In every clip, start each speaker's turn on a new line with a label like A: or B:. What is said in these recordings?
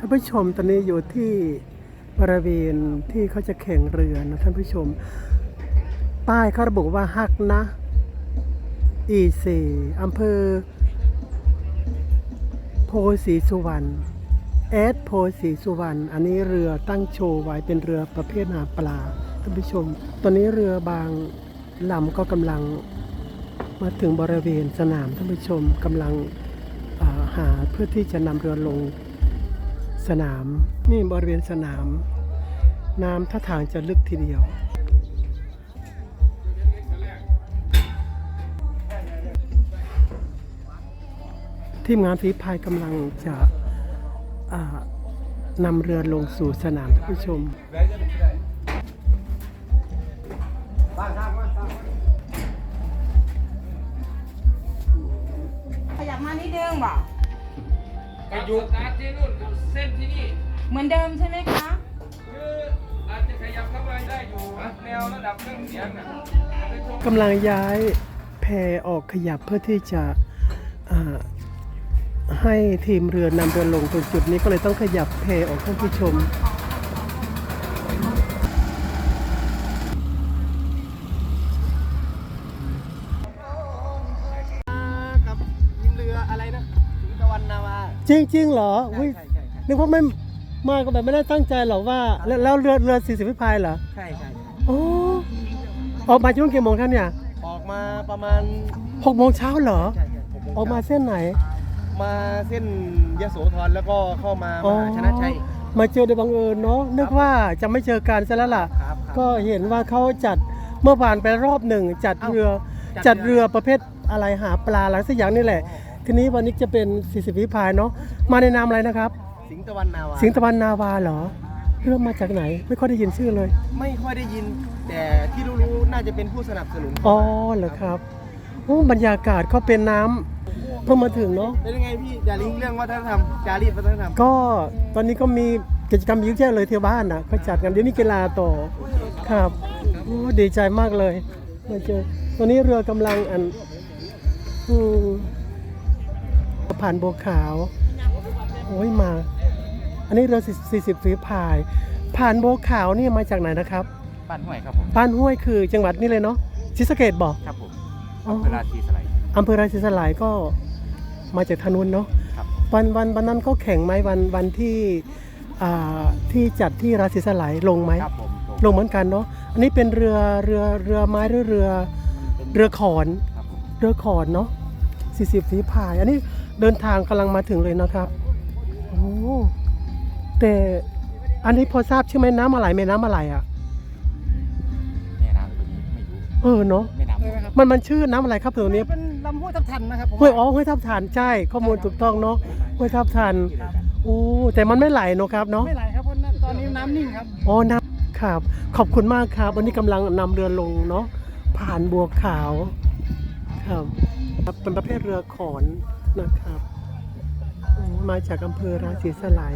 A: ท่านผู้ชมตอนนี้อยู่ที่บริเวณที่เขาจะแข่งเรือนะท่านผู้ชม ป้ายเขาระบุว่าฮักนะอีเซอำเภอ โพสีสุวรรณแอดโพสีสุวรรณอันนี้เรือตั้งโชว์ไว้เป็นเรือประเภทหาปลาท่านผู้ชม ตอนนี้เรือบางลำก็กำลังมาถึงบริเวณสนามท่านผู้ชมกำลังาหาเพื่อที่จะนำเรือลง สนาม นี่บริเวณสนาม น้ำท่าทางจะลึกทีเดียว ทีมงานฝีพายกำลังจะนำเรือลงสู่สนามท่านผู้ชม
B: ขยับมานิดนึงบ่
C: ก็อยู่สตาร์ทที่นู่นกับเส้นที่นี่
B: เหมือนเดิมใช่ไหมคะ
C: คืออาจจะขยับเข้าไปได้อยู่แนวระดับเครื่องเสียงนะ
A: กำลังย้ายแพออกขยับเพื่อที่จะอ่าให้ทีมเรือนำเรือลงตรงจุดนี้ก็เลยต้องขยับแพออกท่านผู้ชมา
D: วา
A: จริงๆเหรออุ๊ย
D: ใช่ใช่ใช่
A: นึกว่าไม่มาก็แบบไม่ได้ตั้งใจหรอกว่าแล้วแล้วเรือเรือสี่สิบพิพายเหรอ
D: ใช่ใช่
A: โอ้ออกมาช่วงกี่โมงท่านเนี่ย
D: ออกมาประมาณ
A: หกโมงเช้าเหรอ
D: ใช่ใช่หโง
A: ออกมา
D: ช้
A: เส้นไหน
D: มาเส้นยโสธรแล้วก็เข้ามา
A: อ๋อ
D: มหาชนะชัย
A: มาเจอโดยบังเอิญเนาะนึกว่าจะไม่เจอกันซะแล้วล่ะ
D: ครับครับ
A: ก็เห็นว่าเขาจัดเมื่อผ่านไปรอบหนึ่งจัด
D: เอ้า
A: เรือ
D: จั
A: จัด
D: ดเรือ
A: เรือประเภทอะไรหาปลาอะไรสักอย่างนี่แหละ ทีนี้วันนี้จะเป็น 40 วิพายเนาะมาในนามอะไรนะครับ
D: สิงห์ตะวันนาวา
A: สิงห์ตะวันนาวาเหรอ เรื่องมาจากไหน ไม่ค่อยได้ยินชื่อเลย
D: ไม่ค่อยได้ยิน แต่ที่รู้ๆน่าจะเป็นผู้สนับสนุน
A: อ๋อเหรอครับโอ้บรรยากาศเขาเป็นน้ำเพิ่งมาถึงเนาะ
D: เป็นยังไงพี่จาริงเรื่องวัฒนธรรมจารีตวัฒนธรรม
A: ก็ตอนนี้ก็มีกิจกรรมเยอะแยะเลยที่บ้านนะเขาจัดกันเดี๋ยวนี้กีฬาต่อครับโอ้ดีใจมากเลยมาเจอตอนนี้เรือกำลังอันอืม ผ่านบัวขาว โอ้ยมา อันนี้เรือ40ฝีพาย ผ่านบัวขาวนี่มาจากไหนนะครับ
C: บ้านห้วยครับผม
A: บ้านห้วยคือจังหวัดนี่เลยเนาะศรีสะเกดบอก
C: ครับผม
A: อ๋อ
C: เวลาทีสไลด์
A: อำเภอราชสลายก็มาจากทางนุนเนาะ
C: ครับ
A: วันวันวันนั้นก็แข่งไหมวันวันที่อ่าที่จัดที่ราศีสลายลงไหม
C: ครับผม
A: ลงเหมือนกันเนาะอันนี้เป็นเรือเรือเรือไม้หรือเรือเรือขอน
C: ครับผม
A: เรือขอนเนาะ40ฝีพาย อันนี้ เดินทางกำลังมาถึงเลยนะครับโอ้แต่อันนี้พอทราบใช่ไหมน้ำอะไรแม่น้ำอะไรอะ
C: แม่น้ำตัวนี้ไม่รู้
A: เออเนาะ
C: แม่น้ำ
A: มันมันชื่อน้ำอะไรครับตัวนี้
D: เป็นลำห้วยทับทันนะครับผม
A: ห้วยอ๋อห้วยทับทานใช่ข้อมูลถูกต้องเนาะห้วยทับทานโอ้แต่มันไม่ไหลเนอะครับเนาะ
D: ไม่ไหลครับเพราะตอนนี้น้ำนิ่งครับ
A: อ๋อนะครับ ขอบคุณมากครับ วันนี้กำลังนำเรือลงเนาะ ผ่านบัวขาว ครับครับเป็นประเภทเรือขอน นะครับอืมมาจากอำเภอราศีสลาย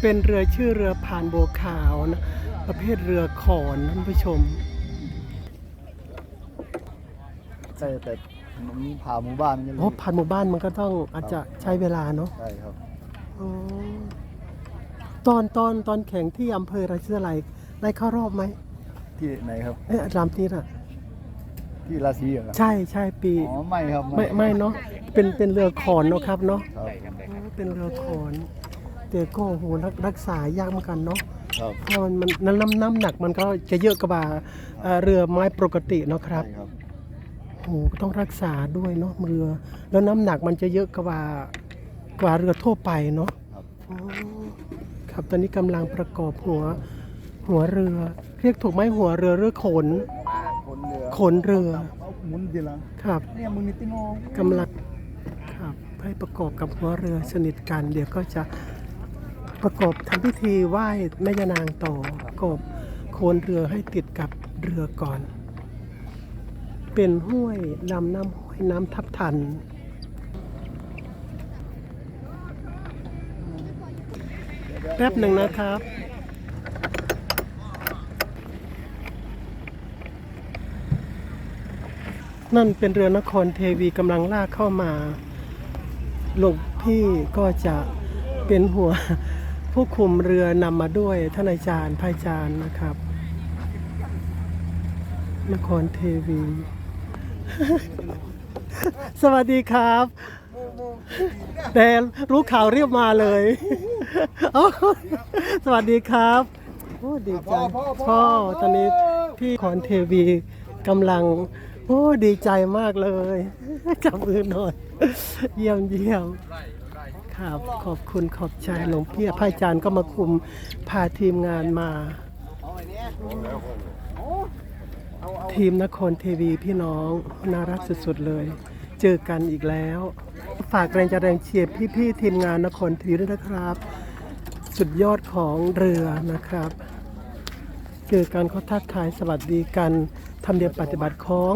A: เป็นเรือชื่อเรือผ่านบัวขาวนะประเภทเรือขอนท่านผู้ชม
E: ใช่แต่ผมผ่าหมู่บ้านกันเล
A: โอ้
E: ย
A: ผ่านหมู่บ้านมันก็ต้องอาจจะใช้เวลาเนาะ
E: ใช่ครับ
A: อ๋อตอนตอนตอนแข่งที่อำเภอราศีสลายได้เข้ารอบไหม
E: ที่ไหนครับ
A: เอ๊ะรามนี้อะ
E: ที่ราศีเหรอครับ
A: ใช่ใช่ปี
E: อ๋อไม่ครับ
A: ไม่ไม่เนาะเป็นเป็นเรือขอนเนาะครับเนาะ
E: ครับ
A: อ๋อเป็นเรือขอนแต่ก็โหรักรักษายากเหมือนกันเนาะ
E: ครับ
A: เพราะมันมันน้ำน้ำหนักมันก็จะเยอะกว่าเอ่อเรือไม้ปกติเนาะครับ
E: ใช่ครับ
A: โหต้องรักษาด้วยเนาะเรือ แล้วน้ำหนักมันจะเยอะกว่ากว่าเรือทั่วไปเนาะ
E: ครับ
A: อ๋อครับตอนนี้กำลังประกอบหัวหัวเรือ เรียกถูกไหมหัวเรือหรือขน
E: คนเรือ
A: ขนเรือ
E: เอาหมุนดีละ
A: ครับ
E: เนี่ยมึงนิติโน
A: กำลังครับให้ประกอบกับหัวเรือสนิทกันเดี๋ยวก็จะประกอบทำพิธีไหว้แม่ยานางต่อประกอบโคนเรือให้ติดกับเรือก่อน เป็นห้วยลำน้ำห้วยน้ำทับทันแป๊บหนึ่งนะครับ นั่นเป็นเรือนครเทวีกำลังลากเข้ามา หลงพี่ก็จะเป็นหัวผู้คุมเรือนำมาด้วยท่านอาจารย์พายจารย์นะครับ นครเทวี สวัสดีครับ แต่รู้ข่าวเรียบมาเลยสวัสดีครับโอ้ดีใจพ่อตอนนี้พี่ขอนเทวีกำลัง โอ้ดีใจมากเลยจับมือหน่อย เยี่ยมเยี่ยมครับขอบคุณขอบใจหลวงพี่พระอาจารย์ก็มาคุมพาทีมงานมา ทีมนครเทวีพี่น้องน่ารักสุดๆเลย เจอกันอีกแล้ว ฝากแรงใจแรงเชียร์พี่ๆทีมงานนครเทวีด้วยนะครับ สุดยอดของเรือนะครับ เจอกันเขาทักทายสวัสดีกันทำเนียบปฏิบัติของ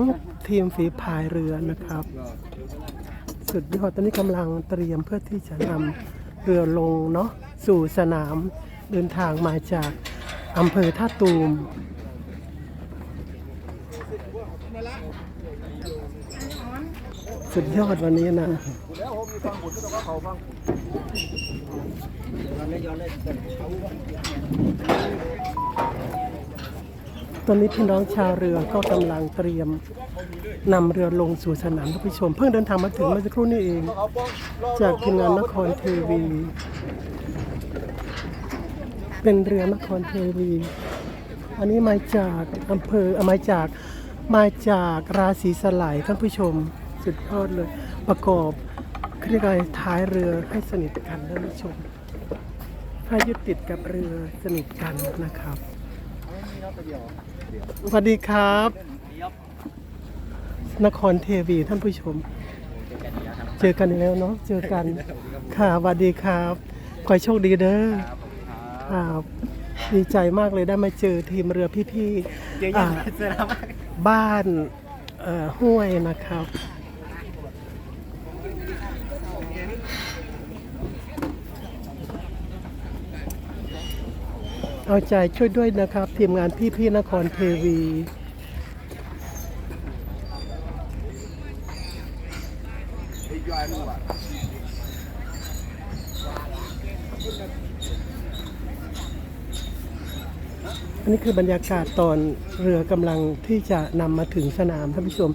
A: ทีมฝีพายเรือนะครับ สุดยอดตอนนี้กำลังเตรียมเพื่อที่จะนำเรือลงเนาะสู่สนามเดินทางมาจากอำเภอท่าตูมสุดยอดวันนี้นะ ตอนนี้พี่น้องชาวเรือก็กำลังเตรียมนำเรือลงสู่สนามท่านผู้ชม เพิ่งเดินทางมาถึงเมื่อสักครู่นี้เอง จากทีมงานนครเทวี เป็นเรือนครเทวี อันนี้มาจากอำเภอมาจากมาจากราศีสลายท่านผู้ชมสุดยอดเลย ประกอบเรียกอะไรท้ายเรือให้สนิทกันท่านผู้ชมให้ยึดติดกับเรือสนิทกันนะครับ สวัสดีครับ นครเทวีท่านผู้ชม เจอกันอีกแล้วเนาะเจอกันค่ะสวัสดีครับขอให้โชคดีเด้อครับดีใจมากเลยได้มาเจอทีมเรือพี่ๆอ่าบ้านเอ่อห้วยนะครับ เอาใจช่วยด้วยนะครับ ทีมงานพี่ๆนครเทวีอันนี้คือบรรยากาศตอนเรือกำลังที่จะนำมาถึงสนามท่านผู้ชม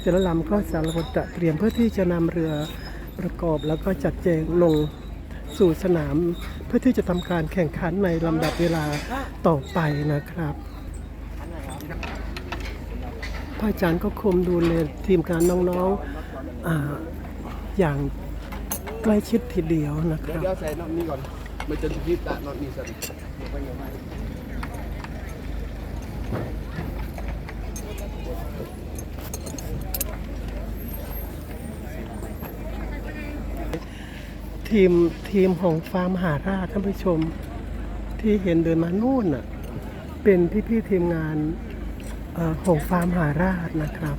A: แต่ละลำก็สารพัดจะเตรียมเพื่อที่จะนำเรือประกอบแล้วก็จัดแจงลง สู่สนามเพื่อที่จะทำการแข่งขันในลำดับเวลาต่อไปนะครับพระอาจารย์ก็คุมดูแลทีมการน้องๆออย่างใกล้ชิดทีเดียวนะครับ
D: เดี๋ยวใส่น็อตนี้ก่อนมันจะยิบละนอตนี้สั่
A: ทีมทีมของฟาร์มหาราชท่านผู้ชมที่เห็นเดินมานู่นน่ะเป็นพี่ๆทีมงานออของฟาร์มหาราชนะครับ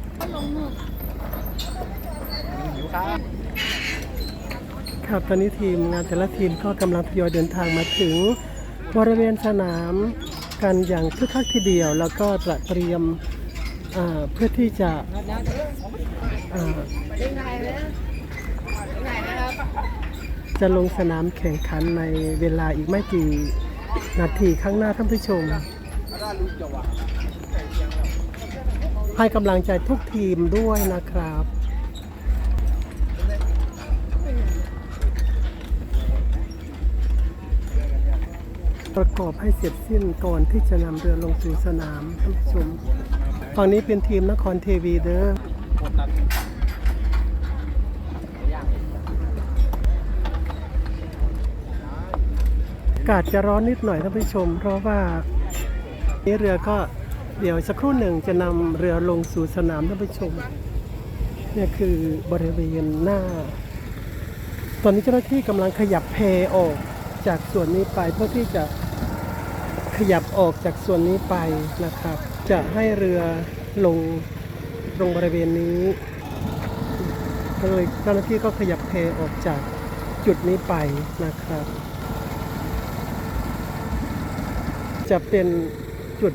A: ครับตอนนี้ทีมงานแต่ละทีมก็กำลังทยอยเดินทางมาถึงบริเวณสนามกันอย่างคึกคักทีเดียว แล้วก็จะเตรียมเพื่อที่จะอ่า จะลงสนามแข่งขันในเวลาอีกไม่กี่นาทีข้างหน้าท่านผู้ชม ให้กำลังใจทุกทีมด้วยนะครับประกอบให้เสร็จสิ้นก่อนที่จะนำเรือลงสู่สนามท่านผู้ชมฝั่งนี้เป็นทีมนครเทวีเด้อากาศจะร้อนนิดหน่อยท่านผู้ชม เพราะว่านี้เรือก็เดี๋ยวสักครู่หนึ่งจะนำเรือลงสู่สนามท่านผู้ชมเนี่ยคือบริเวณหน้า ตอนนี้เจ้าหน้าที่กำลังขยับเพออกจากส่วนนี้ไปเพื่อที่จะขยับออกจากส่วนนี้ไปนะครับ จะให้เรือลงตรงบริเวณนี้ก็เลยเจ้าหน้าที่ก็ขยับเพออกจากจุดนี้ไปนะครับ จะเป็นจุด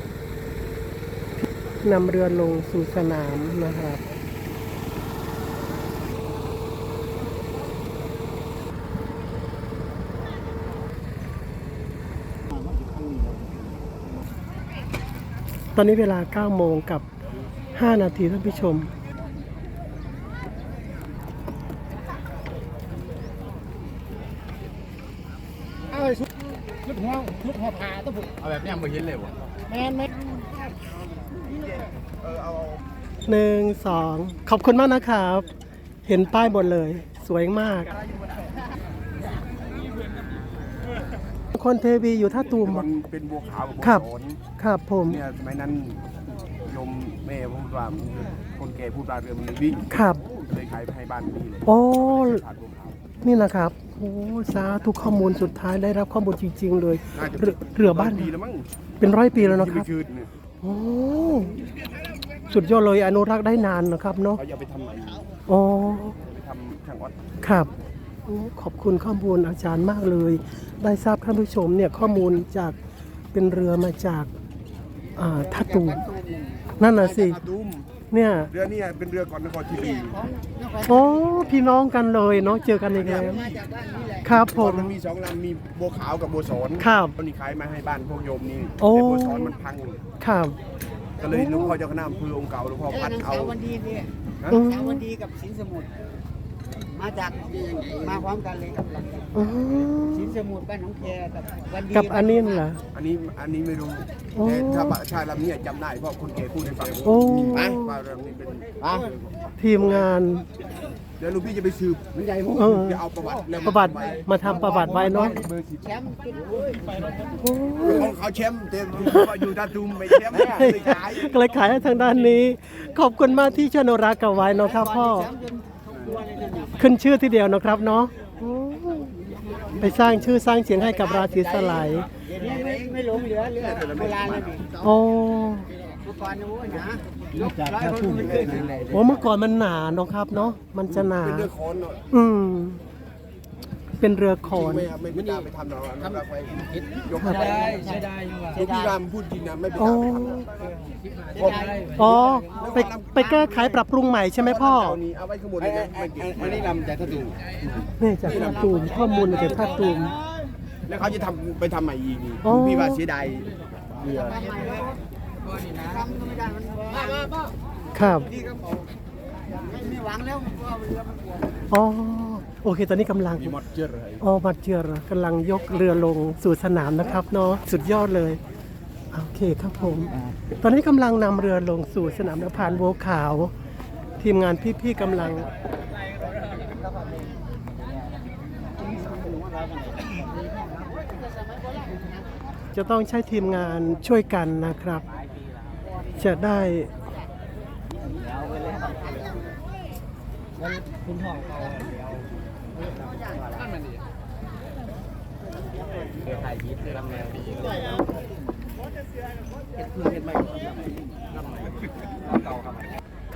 A: นำเรือลงสู่สนามนะครับ ตอนนี้เวลา 9 โมงกับ 5 นาทีท่านผู้ชม
E: อ้ ชุดชุดหัวชุดหัวผาต้องผมเอาแบบนี้มาเห็นเลยวะแมนไหมเออเอา
A: หนึ่งสองขอบคุณมากนะครับ เห็นป้ายหมดเลย สวยมาก คนเทวีอยู่ท่าตูม
F: มันเป็นบัวขาวกับบัว
A: ครับ
F: โสน
A: ครับผม
F: เนี่ยสมัยนั้นโยมแม่พูดว่ามันคนแก่พูดว่าเรือมันเลยวิ่ง
A: ครับ
F: เลยขายไปให้บ้านนี่เลย
A: โอ้
F: ผ่านบัวขาว
A: นี่นะครับโอ้ สาธุข้อมูลสุดท้ายได้รับข้อมูลจริง ๆ เลย
F: น่าจะ
A: เรือเรือบ้าน
F: ดีแล้วมั้ง
A: เป็นร้อยปีแล้วนะ
F: ที่
A: ค
F: ไป
A: รับ
F: คืนเนี่ย
A: โอ้สุดยอดเลยอนุรักษ์ได้นานนะครับเนาะ
F: เขาจะเอาไปทำอะไร
A: โอ้
F: ไปทำช่างวัด
A: ครับโอ้ขอบคุณข้อมูลอาจารย์มากเลย ได้ทราบท่านผู้ชมเนี่ยข้อมูลจากเป็นเรือมาจากอ่าท่าตูมนั่นน่ะสิ
F: อาตุ้ม
A: เนี่ย
F: เรือเนี่ยเป็นเรือก่อนนครทีวี
A: โอ้พี่น้องกันเลยเนาะเจอกันอีกแล้วครับผ
F: ก่อน
A: ม
F: มันมีสองลำมีบัวขาวกับบัวโสน
A: ครับ
F: ตอนนี้ขายมาให้บ้านพวกโยมนี่
A: โอ้
F: แต่บัวโสนมันพัง
A: ครับ
F: ก็เลยหลวงพ่อเจ้าคณะอำเภอองค์เก่าหลวงพ่อพัดเอา
D: สาววันดีเนี่ย
F: ฮะ
A: อืม
D: สาววันดีกับสินสมุทร มาจากมาพร้อมกันเลยกับหลัง
A: อืม
D: สินสมุทรบ้านหนองแคกับวันดี
A: กับอันนี้เหรอ
F: อันนี้อันนี้ไม่รู้
A: โอ้
F: แต่ถ้าชายลำเนี่ยจำได้เพราะคนแก่พูดให้ฟัง
A: โอ้
F: นะว่าเรื่องนี้เป็น
A: ทีมงาน
F: เดี๋ยวหลูกพี่จะไปสืบมันใหญ่
A: เออ
F: จะเอาประวัติแล้ว
A: ประวัติมาทำประวัติไว้เนาะ
F: เบอร์สิบ
D: แชมป์จุด
A: โอ้
F: ของเขาแชมป์เต็มว่าอยู่ดาจุมไม่แชมป์ไม่เคยขาย
A: ก็เลยขายให้ทางด้านนี้ ขอบคุณมากที่ชวนรักกับไว้เนาะครับพ่อ
D: แชมป์จนตัวเลยนะ
A: ขึ้นชื่อทีเดียวนะครับเนาะโอ้ไปสร้างชื่อสร้างเสียงให้กับราศีสลาย
D: เดี๋ยวนี้ไม่ไม่หลงเหลือเรือโบราณเลยนี่
A: โอ้
D: เมื่อก่อนนะโอ้ยนะยกร้อยคนไม่ขึ้น
A: โอ้เมื่อก่อนมันหนาเนาะครับเนาะมันจะหนา
F: เป็นเรือคนเนาะ
A: อืมเป็นเอโขน
F: ไม่ไม่ไม่กล้ไปทำหรอกทำไปยก
A: ครับ
F: ไป
D: ใช่ได้อยู่
F: ยกพี่รามพูดจริงนะไม่ไป
A: โอ้
F: ทำหรอก
A: อ๋อไปไปแก้ไขปรับปรุงใหม่ใช่ไหมพ่อ
F: เจ้านี้เอาไว้ข้างบนเลยนะไม่เก็บไม่ได้ลำจากกระดูก
A: นี่จากท่าตูมข้อมูลจากท่าตูม
F: แล้วเขาจะทำไปทำใหม่อีกนี่
A: อ๋อ
F: พี่ว่าเสียดายเรือ
A: ครับ
D: ไม่หวังแล้วเพราะเรือมันปวด
A: อ๋อ โอเค ตอนนี้กำลัง
F: มีมอดเจอร์เลย
A: อ๋อมาเจือกำลังยกเรือลงสู่สนามนะครับเนาะสุดยอดเลยโอเคครับผม ตอนนี้กำลังนำเรือลงสู่สนามนพานโวขาว ทีมงานพี่ๆกำลังจะต้องใช้ทีมงานช่วยกันนะครับ จะได้ท่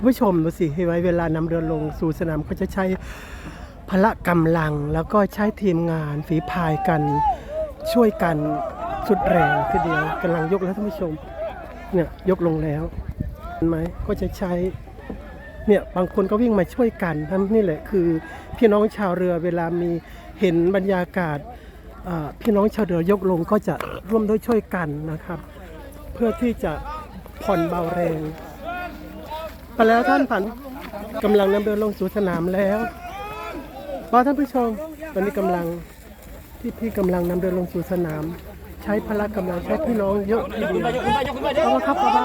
A: านผู้ชมดูสิให้ไว้เวลานำเรือลงสู่สนามก็จะใช้พละกำลังแล้วก็ใช้ทีมงานฝีพายกันช่วยกันสุดแรงทีเดียวกำลังยกแล้วท่านผู้ชมเนี่ยยกลงแล้วเห็นไหมก็จะใช้ เนี่ยบางคนก็วิ่งมาช่วยกันทั้นนี่แหละคือพี่น้องชาวเรือเวลามีเห็นบรรยากาศพี่น้องชาวเรือยกลงก็จะร่วมด้วยช่วยกันนะครับ เพื่อที่จะผ่อนเบาแรงไปแล้วท่านผันกำลังนำเดินลงสู่สนามแล้วรอท่านผู้ชมตอนนี้กำลังที่พี่กำลังนำเดินลงสู่สนาม ใช้พละกำลังใช้พี่น้องเยอะทีเดียวเอาครับเอา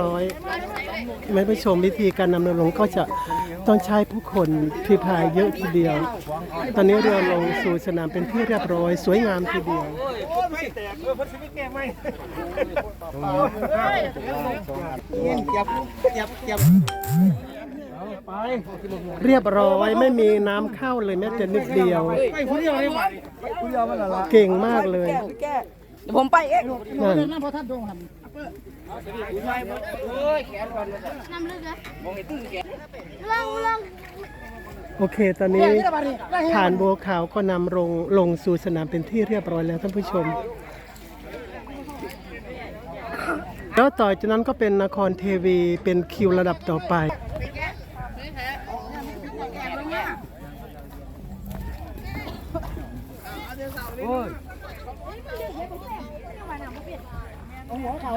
A: ร้อยไม่ไปชมวิธีการนำเรือลงก็จะต้องใช้ผู้คนพิพายเยอะทีเดียว ตอนนี้เรือลงสู่สนามเป็นที่เรียบร้อย สวยงามทีเดียว
D: เงี้ยเก็บเก็บเก็บ
A: เรียบร้อยไม่มีน้ำเข้าเลยแม้แต่นิดเดียวเก่งมากเลย
B: เดี๋ยวผมไปเอง
A: นั่น
G: ลองลอง
A: โอเค ตอนนี้ฐานโบวขาวก็นำลงลงสู่สนามเป็นที่เรียบร้อยแล้วท่านผู้ชม แล้วต่อจากนั้นก็เป็นนครเทวีเป็นคิวระดับต่อไป
D: หัวเขา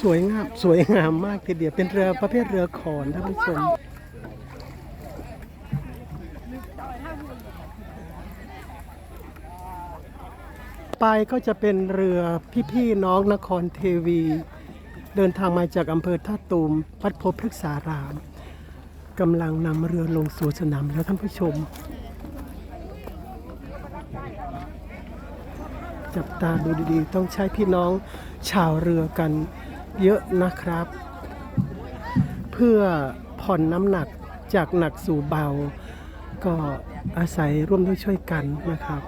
A: สวยงามสวยงามมากทีเดียวเป็นเรือประเภทเรือขอนท่านผู้ชมไปก็จะเป็นเรือพี่ๆน้องนครเทวี เดินทางมาจากอำเภอท่าตูมวัดโพพฤกษาราม กำลังนำเรือลงสู่สนามแล้วท่านผู้ชม จับตาดูดีๆ ต้องใช้พี่น้องชาวเรือกันเยอะนะครับ เพื่อผ่อนน้ำหนักจากหนักสู่เบา ก็อาศัยร่วมด้วยช่วยกันนะครับ